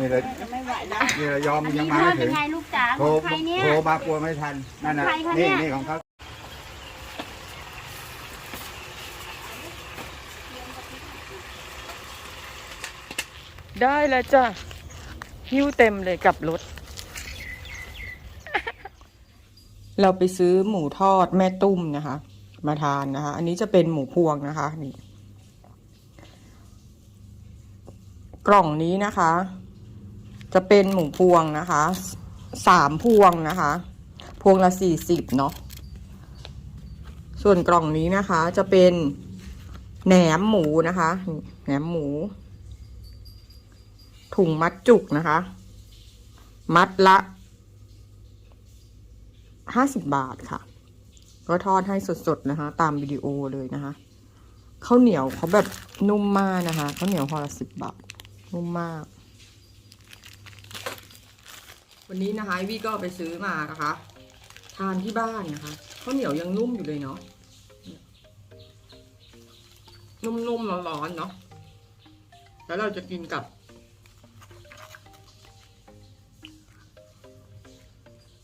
นี่เลยไม่ไหวแล้ว นี่เลยยอมอันยันี้งมาทอไม่ดเป็ถึนงไงลูกจ๋าโทรของใครเนี่ย โทรมากลัวไม่ทันนั่นน่ะของใครคะเนี่นี่ย นี่ของเขาได้แล้วจ้ะหิ้วเต็มเลยกับรถ เราไปซื้อหมูทอดแม่ตุ้มนะคะ มาทานนะคะ อันนี้จะเป็นหมูพวงนะคะนี่กล่องนี้นะคะ จะเป็นหมูพวงนะคะสามพวงนะคะ พวงละสี่สิบเนาะส่วนกล่องนี้นะคะจะเป็นแหนมหมูนะคะแหนมหมู ถุงมัดจุกนะคะ มัดละห้าสิบบาทค่ะ ก็ทอดให้สดๆนะคะ ตามวิดีโอเลยนะคะข้าวเหนียวเขาแบบนุ่มมากนะคะข้าวเหนียวห่อละสิบบาทนุ่มมาก วันนี้นะคะวี่ก็ไปซื้อมานะคะ ทานที่บ้านนะคะข้าวเหนียวยังนุ่มอยู่เลยเนาะนุ่มๆร้อนๆเนาะแล้วเราจะกินกับ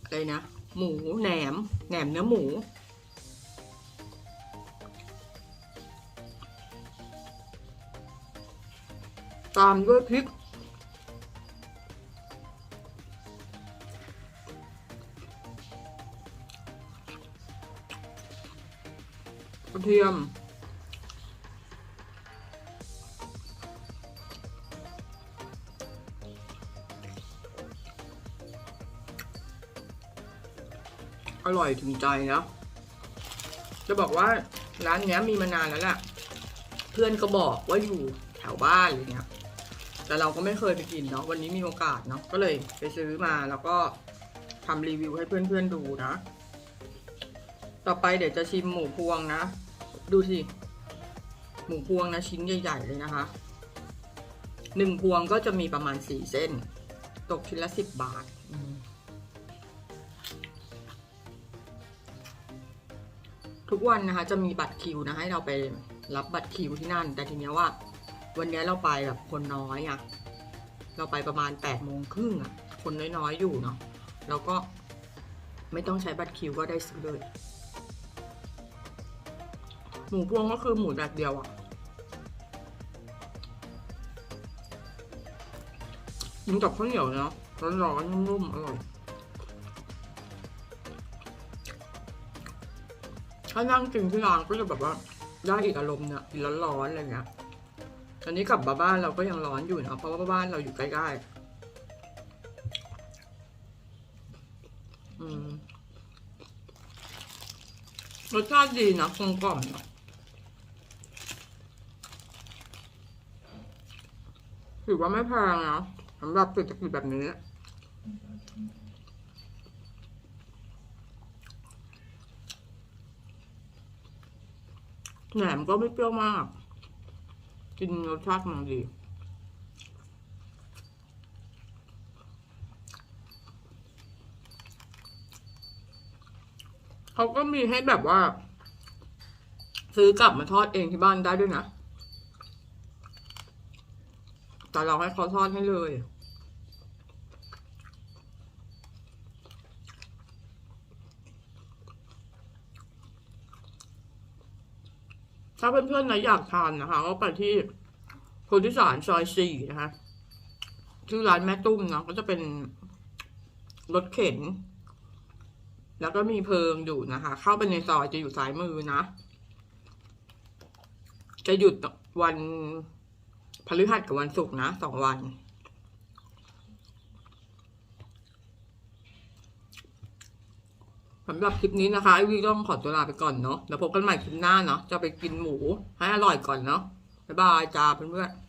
อะไรนะ หมูแหนม แหนมเนื้อหมู ตามด้วยพริก กระเทียม อร่อยถึงใจนะจะบอกว่าร้านเนี้ยมีมานานแล้วแหละเพื่อนก็บอกว่าอยู่แถวบ้านอะไรเงี้ยแต่เราก็ไม่เคยไปกินเนาะวันนี้มีโอกาสเนาะก็เลยไปซื้อมาแล้วก็ทำรีวิวให้เพื่อนๆดูนะ ต่อไปเดี๋ยวจะชิมหมูพวงนะ ดูสิ หมูพวงนะชิ้นใหญ่ ๆ เลยนะคะหนึ่งพวงก็จะมีประมาณสี่เส้น ตกชิ้นละสิบบาท ทุกวันนะคะ จะมีบัตรคิวนะ ให้เราไปรับบัตรคิวที่นั่น แต่ทีเนี้ยว่า วันนี้เราไปแบบคนน้อยอะ่ะ เราไปประมาณแปดโมงครึ่งอะ คนน้อยๆอยู่เนาะแล้วก็ไม่ต้องใช้บัตรคิวก็ได้ซื้อเลย หมูพวงก็คือหมูแบบเดียวอะ่ะกินกับข้าวเหนียวเนาะร้อนๆนุ่มๆอร่อยถ้านั่งกินที่ร้านก็จะแบบว่าได้อีกอารมณ์เนี่ยกินร้อนๆอะไรเงี้ยอันนี้กลับมาบ้านเราก็ยังร้อนอยู่นะเพราะว่าบ้านเราอยู่ใกล้ๆอืมรสชาติดีนะกลมกล่อมนะ ถือว่าไม่แพงนะสำหรับเศรษฐกิจแบบนี้ แหนมก็ไม่เปรี้ยวมาก กินรสชาติมันดีเขาก็มีให้แบบว่า ซื้อกลับมาทอดเองที่บ้านได้ด้วยนะ แต่เราให้เขาทอดให้เลย ถ้าเพื่อนๆนะอยากทานนะคะ ก็ไปที่โพธิสารซอยสี่นะคะชื่อร้านแม่ตุ้มเนาะก็จะเป็นรถเข็น แล้วก็มีเพิงอยู่นะคะ เข้าไปในซอยจะอยู่ซ้ายมือนะ จะหยุดวัน พฤหัสกับวันศุกร์นะสองวัน สำหรับคลิปนี้นะคะไอวีต้องขอตัวลาไปก่อนเนาะแล้วพบกันใหม่คลิปหน้าเนาะจะไปกินหมูให้อร่อยก่อนเนาะบ๊ายบายจ้าเพื่อนๆ